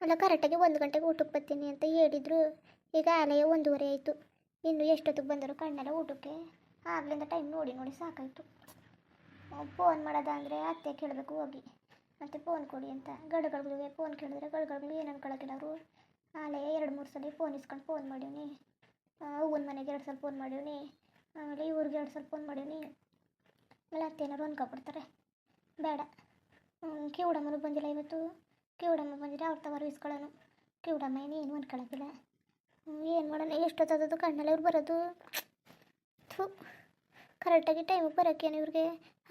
ಅಲ್ಲ ಕರೆಕ್ಟಾಗಿ ಒಂದು ಗಂಟೆಗೆ ಊಟಕ್ಕೆ ಬರ್ತೀನಿ ಅಂತ ಹೇಳಿದ್ರು. ಈಗ ಆಲೆಯ ಒಂದೂವರೆ ಆಯಿತು. ಇನ್ನು ಎಷ್ಟೊತ್ತಿಗೆ ಬಂದರು ಕಣ್ಣೆಲ್ಲ ಊಟಕ್ಕೆ ಆಗ್ಲಿಂದ ಟೈಮ್ ನೋಡಿ ನೋಡಿ ಸಾಕಾಯಿತು. ಫೋನ್ ಮಾಡೋದ ಅಂದರೆ ಅತ್ತೆ ಕೇಳಬೇಕು ಹೋಗಿ. ಮತ್ತು ಫೋನ್ ಕೊಡಿ ಅಂತ. ಗಡಗಳಿಗೆ ಫೋನ್ ಕೇಳಿದ್ರೆ ಗಡಗಳಿಗೆ ಏನು ಅನ್ಕೊಳಕಿಲ್ಲ ಅವರು. ಆಲೆಯ ಎರಡು ಮೂರು ಸಲ ಫೋನ್ ಇಸ್ಕೊಂಡು ಫೋನ್ ಮಾಡೀನಿ ಅವನ ಮನೆಗೆ ಎರಡು ಸಲ ಫೋನ್ ಮಾಡೀನಿ ಆಮೇಲೆ ಇವ್ರಿಗೆ ಎರಡು ಸಲ ಫೋನ್ ಮಾಡೀನಿ ಆಮೇಲೆ ಅತ್ತೆ ಏನಾದ್ರು ಅನ್ಕೊಬಿಡ್ತಾರೆ ಬೇಡ ಕಿವುಡಮ್ಮನು ಬಂದಿಲ್ಲ ಇವತ್ತು. ಕಿವುಡಮ್ಮ ಬಂದಿದ್ರೆ ಅವ್ರ ತವರು ಇಸ್ಕೊಳ್ಳೋನು. ಕಿವುಡಮ್ಮ ಏನು ಅನ್ಕೊಳಕಿಲ್ಲ ಏನು ಮಾಡೋಣ ಎಷ್ಟೊತ್ತದು ಕಣ್ಣಲ್ಲಿ ಇವ್ರು ಬರೋದು? ಥು, ಕರೆಕ್ಟಾಗಿ ಟೈಮಿಗೆ ಬರೋಕ್ಕೇನು ಇವ್ರಿಗೆ?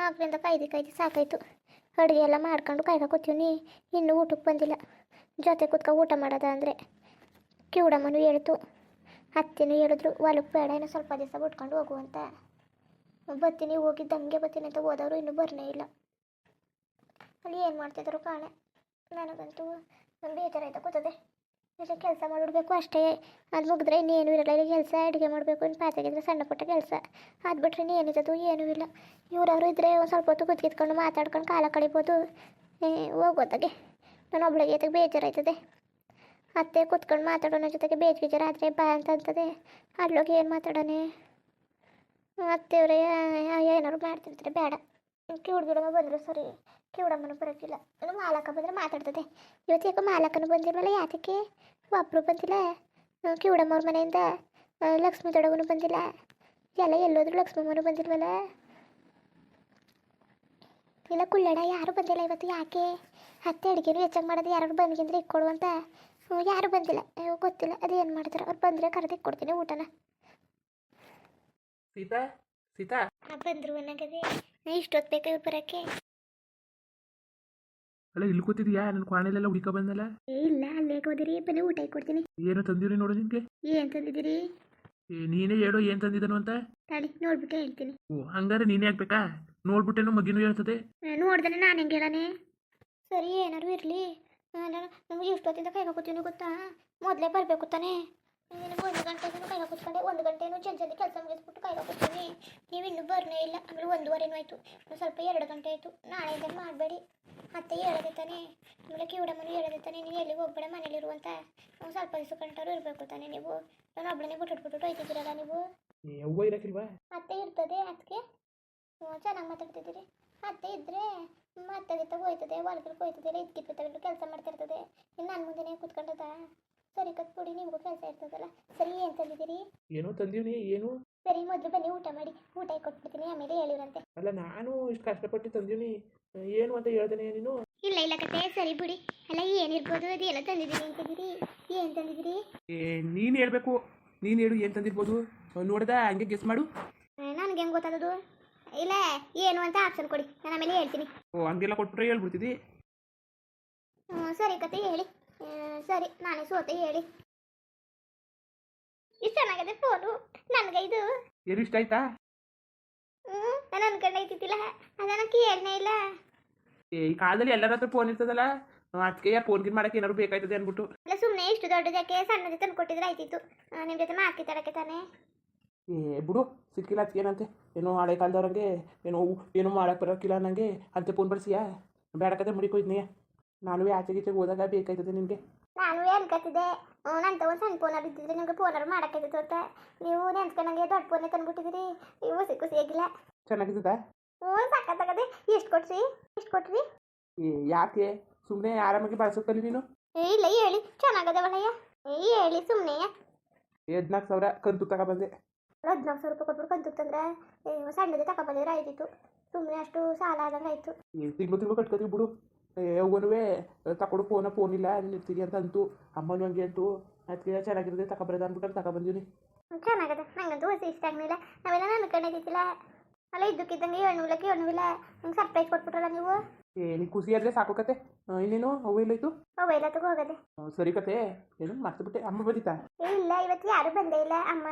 ಆಗ್ಲಿಂದ ಕಾಯ್ದು ಕಾಯ್ದು, ಸಾಕಾಯ್ತು. ಅಡುಗೆ ಎಲ್ಲ ಮಾಡ್ಕೊಂಡು ಕಾಯ್ಕ ಕೂತೀವಿ ಇನ್ನೂ ಊಟಕ್ಕೆ ಬಂದಿಲ್ಲ. ಜೊತೆ ಕೂತ್ಕೊ ಊಟ ಮಾಡೋದ ಅಂದರೆ ಕಿವುಡಮ್ಮನು ಹೇಳ್ತು. ಅತ್ತೆನೂ ಹೇಳಿದ್ರು ಹೊಲಕ್ಕೆ ಬೇಡ ಏನೋ ಸ್ವಲ್ಪ ದಿವಸ ಬಿಟ್ಕೊಂಡು ಹೋಗುವಂತ ಬರ್ತೀನಿ ಹೋಗಿದ್ದಂಗೆ ಬರ್ತೀನಿ ಅಂತ ಹೋದವರು ಇನ್ನೂ ಬರನೇ ಇಲ್ಲ. ಅಲ್ಲಿ ಏನು ಮಾಡ್ತಿದ್ರು ಕಾಣೆ? ನನಗಂತೂ ಬೇಜಾರಾಯ್ತಾ ಕೂತದೆ ಇಲ್ಲಿ ಕೆಲಸ ಮಾಡಿಬಿಡ್ಬೇಕು ಅಷ್ಟೇ. ಅದು ಮುಗಿದ್ರೆ ಇನ್ನೇನು ಇರಲ್ಲ. ಇಲ್ಲಿ ಕೆಲಸ ಅಡುಗೆ ಮಾಡಬೇಕು, ಇನ್ನು ಪಾತ್ರೆಗಿದ್ರೆ ಸಣ್ಣ ಪುಟ್ಟ ಕೆಲಸ. ಅದು ಬಿಟ್ರೆ ಇನ್ನೇನಿದ್ದದು ಏನೂ ಇಲ್ಲ. ಇವ್ರವ್ರು ಇದ್ದರೆ ಒಂದು ಸ್ವಲ್ಪ ಹೊತ್ತು ಕುತ್ಕಿತ್ಕೊಂಡು ಮಾತಾಡ್ಕೊಂಡು ಕಾಲ ಕಳಿಬೋದು. ಹೋಗೋದಾಗೆ. ನಾನು ಒಬ್ಳಿಗೆ ಜೊತೆಗೆ ಬೇಜಾರಾಯ್ತದೆ. ಅತ್ತೆ ಕುತ್ಕೊಂಡು ಮಾತಾಡೋಣ ಜೊತೆಗೆ ಬೇಜ್ ಬೇಜಾರು ಆದರೆ ಬಾ ಅಂತ ಅಂತದೆ. ಅಲ್ಲೋಗಿ ಏನು ಮಾತಾಡೋಣ? ಅತ್ತೆಯವರೇ ಏನಾದ್ರು ಮಾಡ್ತಿರ್ತಾರೆ? ಬೇಡ. ಕಿವುಡ್ಗಿಡಮ್ಮ ಬಂದರು ಸರಿ. ಕಿವುಡಮ್ಮನು ಬರೋದಿಲ್ಲ. ಇನ್ನು ಮಾಲಕ ಬಂದರೆ ಮಾತಾಡ್ತದೆ. ಇವತ್ತು ಯಾಕೋ ಮಾಲಕನು ಬಂದಿರಲ್ಲ ಯಾತಕ್ಕೆ? ಒಬ್ಬರು ಬಂದಿಲ್ಲ. ಕಿವಡಮ್ಮವ್ರ ಮನೆಯಿಂದ ಲಕ್ಷ್ಮೀ ದೊಡಗನು ಬಂದಿಲ್ಲ. ಎಲ್ಲ ಎಲ್ಲೋದ್ರು ಲಕ್ಷ್ಮಮ್ಮನು ಬಂದಿಲ್ವಲ್ಲ? ಇಲ್ಲ ಕುಳ್ಳಡ ಯಾರು ಬಂದಿಲ್ಲ ಇವತ್ತು ಯಾಕೆ? ಅತ್ತೆ ಅಡುಗೆನೂ ಹೆಚ್ಚಾಗಿ ಮಾಡೋದು ಯಾರು ಬಂದ್ಗಿಂದ್ರೆ ಇಕ್ಕೊಡು ಅಂತ. ಯಾರು ಬಂದಿಲ್ಲ. ಗೊತ್ತಿಲ್ಲ. ಅದೇನು ಮಾಡ್ತಾರೆ? ಅವ್ರು ಬಂದರೆ ಕರೆದು ಕೊಡ್ತೀನಿ ಊಟನ. ಸೀತಾ ಸೀತಾ. ಬಂದರು ಅನ್ನಗದೆ. ಇಷ್ಟೊತ್ತು ಬೇಕಾಗಿ ಬರೋಕ್ಕೆ? ಅಲ್ಲ ಇಲ್ಲಿ ಕೂತಿದ್ಯಾ? ನನ್ನ ಕ್ವಾಣೆಲೆಲ್ಲ ಹುಡುಕ ಬಂದಲ್ಲ ಇಲ್ಲ ಅಲ್ಲೇ ಹೋದಿರಿ ಬನ್ನಿ ಊಟ ಕೊಡ್ತೀನಿ. ಏನು ತಂದಿರಿ ನೋಡು ನಿನ್ಗೆ? ಏನ್ ತಂದಿದ್ದೀರಿ? ಏ, ನೀನೇ ಹೇಳು ಏನು ತಂದಿದನು ಅಂತ? ತಡಿ ನೋಡ್ಬಿಟ್ಟು ಹೇಳ್ತೀನಿ. ಓ ಹಂಗಾರೆ ನೀನೇ ಆಗ್ಬೇಕಾ? ನೋಡ್ಬಿಟ್ಟೇನು ಮಗಿನೂ ಹೇಳ್ತದೆ? ನೋಡ್ದೆ ನಾನು ಹೆಂಗೆ ಹೇಳಾನೆ? ಸರಿ ಏನಾರು ಇರಲಿ. ನಮಗೆ ಎಷ್ಟೊತ್ತಿಂದ ಕೈಗೆ ಕೂತೀನಿ ಗೊತ್ತಾ? ಮೊದಲೇ ಬರಬೇಕು ತಾನೇ? ನಿನಗೆ ಒಂದು ಗಂಟೆಗೂ ಕೈಗೆ ಕೂತ್ಕೊಂಡೆ ಒಂದು ಗಂಟೆನೂ ಜಲ್ದಿ ಕೆಲಸ ಮುಗಿಸ್ಬಿಟ್ಟು ಕೈಗೆ ಕೂತೀನಿ ನೀವು ಇನ್ನೂ ಬರನೇ ಇಲ್ಲ ಆಮೇಲೆ ಒಂದೂವರೆನೂ ಆಯಿತು. ಸ್ವಲ್ಪ ಎರಡು ಗಂಟೆ ಆಯಿತು. ನಾಳೆ ಇದನ್ನು ಮಾಡಬೇಡಿ. ಅತ್ತೆ ಹೇಳದೆ ತಾನೇ. ಆಮೇಲೆ ಕಿವುಡಮ್ಮನು ಹೇಳದೆ ತಾನೇ ನೀವು ಎಲ್ಲಿಗೆ ಹೋಗ್ಬೇಡ ಮನೇಲಿರುವಂತ ಒಂದು ಸ್ವಲ್ಪ ದಿವಸ ಗಂಟರು ಇರಬೇಕು ತಾನೇ ನೀವು. ನಾನು ಒಬ್ಬಳನ್ನೇ ಬಿಟ್ಬಿಟ್ಬಿಟ್ಟು ಹೋಯ್ತಿದ್ದೀರಲ್ಲ ನೀವು? ಅತ್ತೆ ಇರ್ತದೆ ಅದಕ್ಕೆ ಚೆನ್ನಾಗಿ ಮಾತಾಡ್ತಿದ್ದೀರಿ. ಅತ್ತೆ ಇದ್ರೆ ಮತ್ತೆ ಹೋಯ್ತದೆ ಹೊಲ್ಗಲ್ಗೆ ಹೋಯ್ತದೆ ಇಲ್ಲ ಇದ್ಕಿತ್ ತಗೊಂಡು ಕೆಲಸ ಮಾಡ್ತಿರ್ತದೆ. ಇನ್ನು ನನ್ನ ಮುಂದೆನೇ ಕೂತ್ಕೊಂಡದ? ಸರಿ ಕತ್ ಬಿಡಿ ನಿಮಗೂ ಕೆಲಸ ಇರ್ತದಲ್ಲ. ಸರಿ ಏನು ತಂದಿದ್ದೀರಿ? ಏನೋ ತಂದೀವಿ ಏನು? ಸರಿ ಮೊದಲು ಬನ್ನಿ ಊಟ ಮಾಡಿ. ಊಟ ಕೊಟ್ಬಿಡ್ತೀನಿ ಆಮೇಲೆ ಹೇಳಿರಂತೆ ಅಲ್ಲ ನಾನು ಇಷ್ಟು ಕಷ್ಟಪಟ್ಟು ತಂದೀವಿ ಏನು ಅಂತ ಹೇಳ್ದೇನೆ ನೀನು? ಇಲ್ಲ ಇಲ್ಲ ಕತೆ ಸರಿ ಬಿಡಿ. ಅಲ್ಲ ಏನಿರ್ಬೋದು ಅದು ಎಲ್ಲ ತಂದಿದ್ದೀರಿ ಅಂತಿದ್ದೀರಿ ಏನು ತಂದಿದ್ದೀರಿ? ಏ ನೀನು ಹೇಳ್ಬೇಕು. ನೀನು ಹೇಳು ಏನು ತಂದಿರ್ಬೋದು? ನೋಡ್ದ ಹಂಗೆ ಗೆಸ್ ಮಾಡು. ನನಗೆ ಹೆಂಗೆ ಗೊತ್ತಾದದು ಇಲ್ಲ ಏನು ಅಂತ ಆಪ್ಷನ್ ಕೊಡಿ. ನಾನು ಆಮೇಲೆ ಹೇಳ್ತೀನಿ. ಓ ಹಂಗೆಲ್ಲ ಕೊಟ್ಬಿಟ್ರೆ ಹೇಳ್ಬಿಡ್ತಿದ್ದಿ. ಹ್ಞೂ ಸರಿ ಕತೆ ಹೇಳಿ. ಸರಿ ನಾನೇ ಸೋತೆ ಹೇಳಿ. ಇಷ್ಟು ಚೆನ್ನಾಗಿದೆ ಫೋನು ನನಗೆ ಇದು. ಏನು ಇಷ್ಟ ಆಯ್ತಾ? ಹ್ಞೂ ನಾನು ಅನ್ಕೊಂಡೈತಿದ್ದಿಲ್ಲ ಅದನ್ನ ಕೇಳನೇ ಇಲ್ಲ. ಏ ಈ ಕಾಲದಲ್ಲಿ ಎಲ್ಲರ ಹತ್ರ ಫೋನ್ ಇರ್ತದಲ್ಲ? ಅದಕ್ಕೆ ಫೋನ್ ಗಿನ್ ಮಾಡಕ್ಕೆ ಏನಾದ್ರು ಬೇಕಾಯ್ತದೆ ಅನ್ಬಿಟ್ಟು ಅಲ್ಲ ಸುಮ್ಮನೆ ಇಷ್ಟು ದೊಡ್ಡದಕ್ಕೆ ಸಣ್ಣದು ತಂದು ಕೊಟ್ಟಿದ್ರೆ ಆಯ್ತಿತ್ತು. ನಿಮ್ಮ ಜೊತೆ ಮಾಕಿ ತರಕ್ಕೆ ತಾನೇ. ಏ ಬಿಡು ಸಿಕ್ಕಿಲ್ಲ ಅದಕ್ಕೆ ಏನಂತೆ? ಏನೋ ಹಳೆ ಕಾಲದವ್ರಂಗೆ ಏನೋ ಏನೋ ಮಾಡಕ್ಕೆ ಬರೋಕ್ಕಿಲ್ಲ ನನಗೆ ಅಂತ ಫೋನ್ ಬಳಸಿಯಾ ಬೇಡಕತೆ ಮುಡಿಕೋಯ್ತೀನಿ ನಾನು ಆಚೆ ಗೀಚೆಗೆ ಹೋದಾಗ ಬೇಕಾಯ್ತದೆ ನಿನಗೆ. ನಾನು ಎನ್ಕತ್ತಿದೆ ನಂತ ಒಂದು ಸಣ್ಣ ಫೋನರ್ ಇದ್ದಿದ್ರೆ ನಿಮಗೆ ಫೋನರ್ ಮಾಡಕ್ಕೆ ಅಂತ. ನೀವು ನೆನ್ಸ್ಕೊಂಡಂಗೆ ದೊಡ್ಡ ಫೋನೇ ತಂದ್ಬಿಟ್ಟಿದ್ದೀರಿ. ನೀವು ಖುಷಿ ಖುಷಿಯಾಗಿಲ್ಲ ಚೆನ್ನಾಗಿದ್ದದ? ಹ್ಞೂ ಸಕ್ಕತ್ತಾಗದೆ ಎಷ್ಟು ಕೊಟ್ರಿ? ಎಷ್ಟು ಕೊಟ್ರಿ? ಯಾಕೆ? ಸುಮ್ಮನೆ ಆರಾಮಾಗಿ ಬಳಸೋಕ್ಕಲ್ಲಿ ನೀನು? ಇಲ್ಲ ಹೇಳಿ. ಚೆನ್ನಾಗದವಲ್ಲಯ್ಯ ಹೇಳಿ ಸುಮ್ಮನೆ ಹದಿನಾಲ್ಕು ಸಾವಿರ ಕಂತು ತಗೊಬಂದೆ ಹದಿನಾಲ್ಕು ಸಾವಿರ ರೂಪಾಯಿ ಕೊಟ್ಬಿಟ್ಟು ಕಂತು ತಂದ್ರೆ? ಸಣ್ಣದೇ ತಗೊಬಂದಿದ್ರೆ ಆಯ್ತಿತ್ತು ಸುಮ್ಮನೆ ಅಷ್ಟು ಸಾಲ ಆದಂಗೆ ಆಯಿತು. ತಿಂಗಳು ತಿಂಗಳು ಕಟ್ಕೋತೀವಿ ಬಿಡು. ಅವನುವೇ ತಕೊಡು ಫೋನ ಫೋನ್ ಇಲ್ಲ ನಿಲ್ತೀನಿ ಅಂತ ಅಂತು. ಅಮ್ಮನೂ ಹಂಗೆ ಅಂತು. ಅದಕ್ಕೆ ಚೆನ್ನಾಗಿರೋದೆ ತಗೊಬರೋದು ಅಂದ್ಬಿಟ್ಟು ತಗೊಬಂದೀನಿ ಚೆನ್ನಾಗದ. ನಂಗಂತೂ ಹೊಸ ಇಷ್ಟ ಆಗಲಿಲ್ಲ. ನಾವೆಲ್ಲ ನಾನು ಕಣ್ಣಿದ್ದಿಲ್ಲ ಅಲ್ಲ ಇದ್ದಕ್ಕಿದ್ದಂಗೆ ಏಳು ಹಣ್ಣುವಿಲ್ಲ ಇಲ್ಲ ನಂಗೆ ಸರ್ಪ್ರೈಸ್ ಕೊಟ್ಬಿಟ್ರಲ್ಲ ನೀವು? ಏ ನೀ ಖುಷಿ ಆದರೆ ಸಾಕು ಕತೆ. ಇನ್ನೇನು? ಅವು ಎಲ್ಲಾಯ್ತು? ಮೊಬೈಲ್ ಹತ್ತಿಗೆ ಹೋಗದೆ. ಸರಿ ಕತೆ. ಏನು ಮರ್ತುಬಿಟ್ಟೆ. ಅಮ್ಮ ಬಂದಿತ್ತಾ? ಇಲ್ಲ ಇವತ್ತು ಯಾರು ಬಂದೇ ಇಲ್ಲ. ಅಮ್ಮ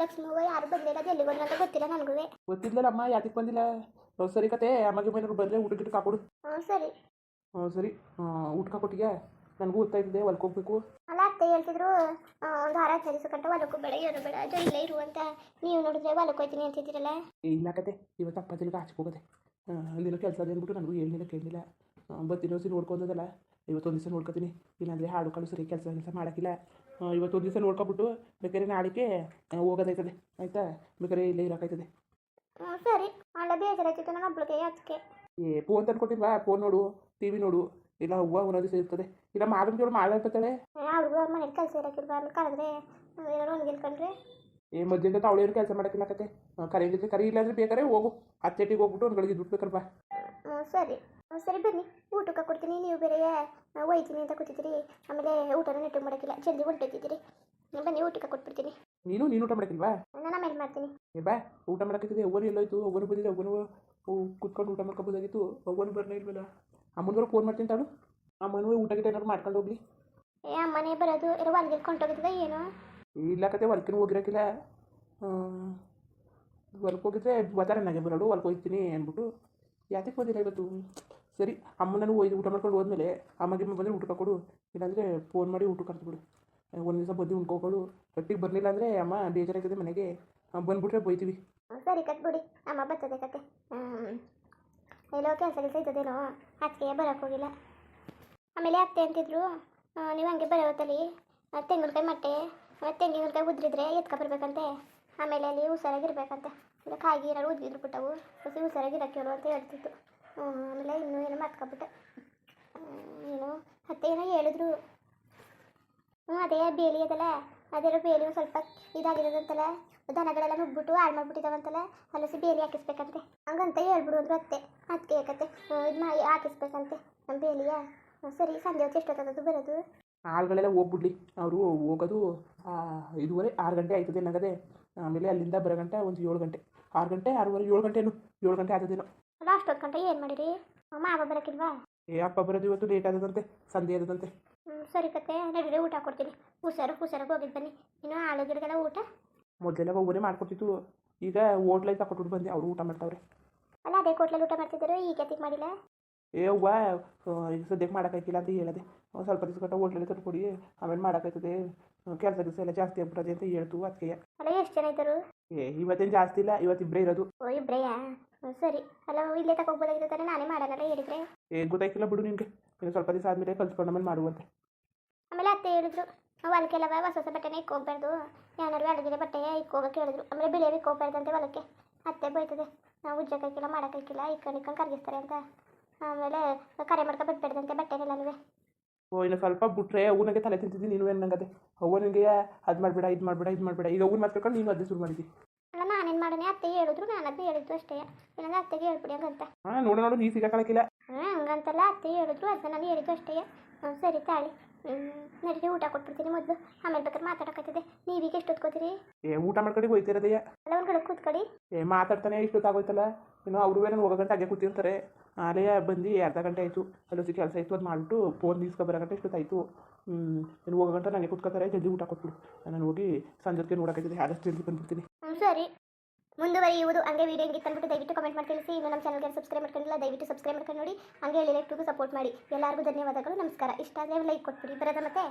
ಲಕ್ಷ್ಮಿ ಯಾರು ಬಂದೇ ಇಲ್ಲ. ಅದು ಎಲ್ಲಿಗೆ ಅಂತ ಗೊತ್ತಿಲ್ಲ ನನಗೂ ಗೊತ್ತಿದ್ಲಲ್ಲ ಅಮ್ಮ ಯಾತಕ್ಕೆ ಬಂದಿಲ್ಲ? ಸರಿ ಕತೆ ಅಮ್ಮಗೆ ಮನೆಯವ್ರು ಬಂದರೆ ಊಟ ಗಿಟ್ಟು ಕಾಕೊಡು ಹ್ಞೂ ಸರಿ. ಹ್ಞೂ ಸರಿ. ಊಟ ಕೊಟ್ಟಿಗೆ ನನಗೂ ಗೊತ್ತಾಯ್ತದೆ ಹೊಲಕ್ಕೆ ಹೋಗ್ಬೇಕು. ಅಲ್ಲ ಅತ್ತೆ ಹೇಳ್ತಿದ್ರು ಒಂದು ಹಾರ ಚಲಿಸಕಂಟ ಹೊಲಕ್ಕೂ ಬೇಡ ಏನು ಬೇಡ ಅದು ಇಲ್ಲೇ ಇರು ಅಂತ. ನೀವು ನೋಡಿದ್ರೆ ಹೊಲಕ್ಕೆ ಹೋಯ್ತೀನಿ ಅಂತಿದ್ದೀರಲ್ಲ? ಇಲ್ಲ ಕತೆ. ಇವತ್ತು ಅಪ್ಪ ತಿರ್ಗಿ ಆಚೆ ಹೋಗದೆ. ಅಲ್ಲಿನ ಕೆಲಸ ಅದೇ ಅಂದ್ಬಿಟ್ಟು ನನಗೂ ಹೇಳಿಲ್ಲ ಕೇಳಿಲ್ಲ ಬತ್ತಿನ ದಿವಸ ನೋಡ್ಕೊಂಡದಲ್ಲ ಇವತ್ತೊಂದು ದಿವಸ ನೋಡ್ಕೊತೀನಿ. ಇಲ್ಲಾಂದರೆ ಹಾಡು ಕಾಳು ಸರಿ ಕೆಲಸ ಕೆಲಸ ಮಾಡೋಕ್ಕಿಲ್ಲ. ಇವತ್ತೊಂದು ದಿವಸ ನೋಡ್ಕೊಬಿಟ್ಟು ಬೇಕಾದ್ರೆ ನಾಳೆಗೆ ಹೋಗೋದಾಯ್ತದೆ. ಆಯಿತಾ? ಬೇಕಾದ್ರೆ ಇಲ್ಲೇ ಇರೋಕ್ಕಾಯ್ತದೆ ಸರಿ. ಒಳ್ಳೆ ಬೇಜಾರಾಯ್ತಿತ್ತು ನನ್ನ ಒಬ್ಳಿಗೆ ಅದಕ್ಕೆ ಏ ಫೋನ್ ತಂದ್ಕೊಟ್ಟಿಲ್ವಾ? ಫೋನ್ ನೋಡು ಟಿವಿ ನೋಡು. ಇಲ್ಲ ಹೂವು ಒಂದೊಂದು ದಿವಸ ಇರ್ತದೆ ಇಲ್ಲ ಮಾವಿನ ಜೋಡಿ ಮಾಡ್ತಾಳೆ ಅವ್ರಿಗೂ ಅವ್ರ ಮನೆ ಕೆಲಸ ಇರೋಕ್ಕಿಲ್ವಾ ಅಲ್ಲಿ ಕರೆದ್ರೆ ಏನಾರು ಒಂದು ಗೆಲ್ಕೊಂಡ್ರೆ ಏ ಮಧ್ಯಾಹ್ನ ಅವಳು ಏನು ಕೆಲಸ ಮಾಡೋಕ್ಕಿಲ್ಲ ಕತೆ ಕರೆಯಿಲ್ಲ ಕರಿ ಇಲ್ಲಾಂದ್ರೆ ಬೇಕರೆ ಹೋಗು. ಅತ್ತೆಟಿಗೆ ಹೋಗ್ಬಿಟ್ಟು ಒಂದು ಗಳಿಗೆ ದುಡ್ಡು ಬೇಕಲ್ವಾ? ಹ್ಞೂ ಸರಿ. ಹ್ಞೂ ಸರಿ ಬನ್ನಿ. ಊಟಕ್ಕೆ ಕೊಡ್ತೀನಿ. ನೀವು ಬೇರೆ ಒಯ್ತೀನಿ ಅಂತ ಕೂತಿದ್ದೀರಿ. ಆಮೇಲೆ ಊಟನ ನೆಟ್ಟು ಮಾಡೋಕ್ಕಿಲ್ಲ. ಜಲ್ದಿ ಹೊಂಟೋತಿದ್ದೀರಿ ಬನ್ನಿ ಊಟಕ್ಕೆ ಕೊಟ್ಬಿಡ್ತೀನಿ. ನೀನು ನೀನು ಊಟ ಮಾಡೋಕ್ಕಿಲ್ವಾ ನಾನು ಆಮೇಲೆ ಮಾಡ್ತೀನಿ. ಏ ಬಾ ಊಟ ಮಾಡೋಕ್ಕಿದೆ ಒಬ್ಬರು ಎಲ್ಲೋಯ್ತು ಒಬ್ಬರು ಬಂದಿದೆ ಒಬ್ಬನು ಕುತ್ಕೊಂಡು ಊಟ ಮಾಡ್ಕೋಬೋದಾಗಿತ್ತು ಒಬ್ಬನು ಬರ್ನೇ ಇಲ್ವಲ್ಲ? ಅಮ್ಮನವ್ರು ಫೋನ್ ಮಾಡ್ತೀನಿ ತಾಳು. ಅಮ್ಮನವ್ರು ಊಟ ಗಿಟ ಏನಾದ್ರು ಮಾಡ್ಕೊಂಡು ಹೋಗ್ಲಿ. ಏ ಅಮ್ಮನೇ ಬರೋದು ಇರೋ ಹೊಲ್ಗೆ ಕೊಂಟೋಗಿದ್ದದ ಏನು? ಇಲ್ಲ ಕತೆ ಹೊಲ್ಕಿನ ಹೋಗಿರಕ್ಕಿಲ್ಲ ಹೊಲ್ಕ್ ಹೋಗಿದ್ರೆ ಬರ್ತಾರೆ ನನಗೆ ಬರೋಡು ಹೊಲ್ಕ್ ಹೋಗ್ತೀನಿ ಅಂದ್ಬಿಟ್ಟು. ಯಾತಕ್ಕೆ ಬಂದಿಲ್ಲ ಇವತ್ತು? ಸರಿ ಅಮ್ಮನೂ ಒಯ್ದು ಊಟ ಮಾಡ್ಕೊಂಡು ಹೋದ್ಮೇಲೆ ಅಮ್ಮಗೆ ಬಂದರೆ ಊಟ ಕೊಡು ಇಲ್ಲಾಂದರೆ ಫೋನ್ ಮಾಡಿ ಊಟ ಕರೆದ್ಬಿಡು. ಒಂದು ದಿವಸ ಬದ್ದಿ ಉಣ್ಕೊಗಳು ಕಟ್ಟಿಗೆ ಬರಲಿಲ್ಲ ಅಂದರೆ ಅಮ್ಮ ಬೇಜಾರಾಗಿದೆ ಮನೆಗೆ. ಬಂದ್ಬಿಟ್ರೆ ಬೈತೀವಿ. ಸರಿ, ಕಟ್ಬಿಡಿ. ಅಮ್ಮ ಬರ್ತದೆ ಕತೆ. ಎಲ್ಲೋ ಕೆಲಸ ಕೆಲಸ ಇದ್ದದೇನೋ. ಅದಕ್ಕೆ ಹೋಗಿಲ್ಲ. ಆಮೇಲೆ ಅತ್ತೆ ಅಂತಿದ್ರು ನೀವು ಹಂಗೆ ಬರೋ ಹೊತ್ತಲ್ಲಿ ತೆಂಗಿನಕಾಯಿ ಮಟ್ಟೆ ತೆಂಗಿನಕಾಯಿ ಉದ್ರಿದ್ರೆ ಎತ್ಕೊ ಬರ್ಬೇಕಂತೆ? ಆಮೇಲೆ ಅಲ್ಲಿ ಹುಷಾರಾಗಿರ್ಬೇಕಂತೆ ಇಲ್ಲ ಕಾಯಿಗೆ ಏನಾದ್ರು ಉದ್ರಿದ್ರು ಬಿಟ್ಟವು. ಹಸಿ ಹುಷಾರಾಗಿರಕ್ಕೆ ಹೇಳು ಅಂತ ಹೇಳ್ತಿತ್ತು. ಆಮೇಲೆ ಇನ್ನೂ ಏನೋ ಮತ್ಕೊಬಿಟ್ಟೆ. ಏನು? ಅತ್ತೆ ಏನೋ ಹೇಳಿದ್ರು. ಹ್ಞೂ ಅದೇ ಬೇಲಿ ಅದಲ್ಲ. ಅದೇನೋ ಬೇಲಿ ಸ್ವಲ್ಪ ಇದಾಗಿರೋದಂತಲ್ಲ. ದನಗಳೆಲ್ಲ ನುಗ್ಬಿಟ್ಟು ಹಾಳು ಮಾಡ್ಬಿಟ್ಟಿದಾವಂತಲ್ಲ. ಹಲಸಿ ಬೇಲಿ ಹಾಕಿಸ್ಬೇಕಂತೆ. ಹಂಗಂತ ಹೇಳ್ಬಿಡು ಅಂದ್ರೆ ಅತ್ತೆ. ಅದಕ್ಕೆ ಯಾಕತ್ತೆ? ಇದು ಮಾ ಹಾಕಿಸ್ಬೇಕಂತೆ. ನಮ್ಮ ಬೇಲಿಯ. ಸರಿ ಸಂಜೆ ಹೊತ್ತು ಎಷ್ಟೊತ್ತದು ಬರೋದು? ಆಳುಗಳೆಲ್ಲ ಹೋಗ್ಬಿಡ್ಲಿ. ಅವರು ಹೋಗೋದು ಇದುವರೆ ಆರು ಗಂಟೆ ಆಯ್ತದೆ ನಗದೆ. ಆಮೇಲೆ ಅಲ್ಲಿಂದ ಬರೋ ಗಂಟೆ ಒಂದು ಏಳು ಗಂಟೆ. ಆರು ಗಂಟೆ ಆರೂವರೆ ಏಳು ಗಂಟೆನು? ಏಳು ಗಂಟೆ ಆದದೇನೋ ಅಲ್ಲ ಅಷ್ಟೊತ್ತು ಗಂಟೆ ಏನು ಮಾಡಿರಿ? ಮಾವ ಬರೋಕ್ಕಿಲ್ವಾ? ಏ ಅಪ್ಪ ಬರೋದು ಇವತ್ತು ಲೇಟ್ ಆದದಂತೆ ಸಂಜೆ ಆದದಂತೆ. ಸರಿ ಕತೆ ನಡೀರಿ ಊಟ ಕೊಡ್ತೀನಿ. ಹುಷಾರು ಹುಷಾರಾಗಿ ಹೋಗಿದ್ದು ಬನ್ನಿ. ಇನ್ನು ಆಳು ಗಿಡಗೆಲ್ಲ ಊಟ? ಮೊದಲೆಲ್ಲ ಒಬ್ಬರೇ ಮಾಡ್ಕೊಡ್ತಿತ್ತು ಈಗ ಹೋಟ್ಲಲ್ಲಿ ಕೊಟ್ಬಿಟ್ಟು ಬಂದೆ ಅವರು ಊಟ ಮಾಡ್ತಾವ್ರೆ. ಅಲ್ಲ ಅದೇ ಕೋಟ್ಲಲ್ಲಿ ಊಟ ಮಾಡ್ತಿದ್ದರು ಈಗ ಎತ್ತಿಗೆ ಮಾಡಿಲ್ಲ? ಏ ಅವ್ವ ಈಗ ಸದ್ಯಕ್ಕೆ ಮಾಡೋಕ್ಕಾಯ್ತಿಲ್ಲ ಅಂತ ಹೇಳಿದೆ. ಒಂದು ಸ್ವಲ್ಪ ದಿವಸ ಕಟ್ಟ ಹೋಟ್ಲಲ್ಲಿ ತರ್ಕೊಡಿ ಆಮೇಲೆ ಮಾಡೋಕ್ಕಾಯ್ತದೆ. ಕೆಲಸ ಕೆಲಸ ಎಲ್ಲ ಜಾಸ್ತಿ ಆಗ್ಬಿಟ್ಟದೆ ಅಂತ ಹೇಳ್ತು ಅದಕ್ಕೆ ಅಲ್ಲ ಎಷ್ಟು ಜನ ಇದ್ದರು? ಏ ಇವತ್ತೇನು ಜಾಸ್ತಿ ಇಲ್ಲ ಇವತ್ತು ಇಬ್ಬರೇ ಇರೋದು. ಓ ಇಬ್ಬರೇ ಸರಿ. ಅಲ್ಲ ಇಲ್ಲೇ ತಗೋಬೋದಾಗಿತ್ತು ತಾನೇ? ನಾನೇ ಮಾಡೋಣ ಹೇಳಿದ್ರೆ? ಏ ಗೊತ್ತಾಯ್ತಿಲ್ಲ ಬಿಡು ನಿನಗೆ. ಇನ್ನು ಸ್ವಲ್ಪ ದಿವಸ ಆದಮೇಲೆ ಕಲ್ಸ್ಕೊಂಡು ಆಮೇಲೆ ಮಾಡುವಂತೆ. ಆಮೇಲೆ ಅತ್ತೆ ಹೇಳಿದ್ರು. ಹೊಲಕ್ಕೆಲ್ಲ ಹೊಸ ಹೊಸ ಬಟ್ಟೆನೇ ಇಕ್ಕೋಗ್ಬಾರ್ದು. ಯಾರು ಅಡುಗೆ ಬಟ್ಟೆ ಇಕ್ಕೋಗಕ್ಕೆ ಹೇಳಿದ್ರು. ಆಮೇಲೆ ಬಿಳಿಯ ಇಕ್ಕೋಗ್ಬಾರ್ದಂತೆ ಹೊಲಕ್ಕೆ. ಅತ್ತೆ ಬೈತದೆ ನಾವು ಉಜ್ಜಕ್ಕಾಗಿಲ್ಲ ಮಾಡೋಕ್ಕಾಗಿಲ್ಲ ಇಕ್ಕೊಂಡು ಇಕ್ಕೊಂಡು ಕರಗಿಸ್ತಾರೆ ಅಂತ. ಆಮೇಲೆ ಕರೆ ಮಾಡ್ಕೊ ಬಿಟ್ಬಿಡ್ದಂತೆ ಬಟ್ಟೆನೆಲ್ಲನೂ ಓ ಇನ್ನು ಸ್ವಲ್ಪ ಬಿಟ್ರೆ ಅವನಿಗೆ ತಲೆ ತಿಂತಿದ್ದೀನಿ ನೀನು ಏನು ನಂಗದೆ ಅವನಿಗೆ ಅದು ಮಾಡಬೇಡ ಇದು ಮಾಡಬೇಡ ಇದು ಮಾಡಬೇಡ. ಈಗ ಅವ್ನು ಮಾತಾಡ್ಕೊಂಡು ನೀನು ಅದೇ ಶುರು ಮಾಡಿದ್ದಿ ಮಾಡೋಣ ಅತ್ತೆ ಹೇಳಿದ್ರು ನಾನು ಅದನ್ನ ಹೇಳಿದ್ದು ಅಷ್ಟೇ. ಇಲ್ಲಾಂದ್ರೆ ಅತ್ತೆಗೆ ಹೇಳ್ಬಿಡಿ ಹಂಗಂತ. ಹಾಂ ನೋಡು ನೋಡು ನೀ ಸಿಗಾಕಳಕ್ಕಿಲ್ಲ ಹಾಂ ಹಂಗಂತಲ್ಲ ಅತ್ತೆ ಹೇಳಿದ್ರು ಅದನ್ನ ನಾನು ಹೇಳಿದ್ದು ಅಷ್ಟೇ. ಹ್ಮ್, ಸರಿ ತಾಳಿ. ನಡೀರಿ ಊಟ ಕೊಟ್ಬಿಡ್ತೀನಿ ಮೊದಲು. ಆಮೇಲೆ ಬೇಕಾದ್ರೆ ಮಾತಾಡಕತ್ತಿದೆ ನೀವೀಗ ಎಷ್ಟು ಹೊತ್ಕೋತೀರಿ ಏ ಊಟ ಮಾಡ್ಕೊಂಡು ಹೋಯ್ತಿರೋದಯ್ಯ. ಅಲ್ಲ ಒಂದು ಕಡೆ ಕೂತ್ಕೊಳ್ಳಿ ಏ ಮಾತಾಡ್ತಾನೆ ಇಷ್ಟೊತ್ತಾಗೋಯ್ತಲ್ಲ. ಇನ್ನು ಅವರು ನಾನು ಹೋಗೋ ಗಂಟೆ ಹಾಗೆ ಕೂತಿರ್ತಾರೆ. ಅಲ್ಲೇ ಬಂದು ಅರ್ಧ ಗಂಟೆ ಆಯಿತು. ಅಲ್ಲೊಸಿ ಕೆಲಸ ಇತ್ತು ಅದು ಮಾಡಿಬಿಟ್ಟು ಫೋನ್ ಇಸ್ಕೊ ಬರೋ ಗಂಟೆ ಇಷ್ಟೊತ್ತಾಯಿತು. ಇನ್ನು ಹೋಗೋ ಗಂಟೆ ನನಗೆ ಕೂತ್ಕೋತಾರೆ. ಜಲ್ದಿ ಊಟ ಕೊಟ್ಬಿಡು. ನಾನು ಹೋಗಿ ಸಂಜೆಗೆ ನೋಡೋಕ್ಕಾಯ್ತದೆ ಆದಷ್ಟು ಜಲ್ದಿ ಬಂದ್ಬಿಡ್ತೀನಿ. ಹ್ಞೂ ಸರಿ. ಮುಂದುವರಿಯುವುದು ಹಂಗೆ ವೀಡಿಯೋ ಹೆಂಗಿತ್ತು ಅಂದ್ಬಿಟ್ಟು ದಯವಿಟ್ಟು ಕಮೆಂಟ್ ಮಾಡಿ ತಿಳಿಸಿ. ಇನ್ನು ನಮ್ಮ ಚಾನಲ್ಗೆ ಸಬ್ಸ್ಕ್ರೈಬ್ ಮಾಡ್ಕೊಂಡಿಲ್ಲ, ದಯವಿಟ್ಟು ಸಬ್ಸ್ಕ್ರೈಬ್ ಮಾಡ್ಕೊಂಡು ನೋಡಿ. ಹಂಗೆ ಲೈಕ್ ಸಪೋರ್ಟ್ ಮಾಡಿ. ಎಲ್ಲರಿಗೂ ಧನ್ಯವಾದಗಳು, ನಮಸ್ಕಾರ. ಇಷ್ಟ ಆದರೆ ಲೈಕ್ ಕೊಟ್ಬಿಡಿ. ಬರೋದ ಮತ್ತೆ.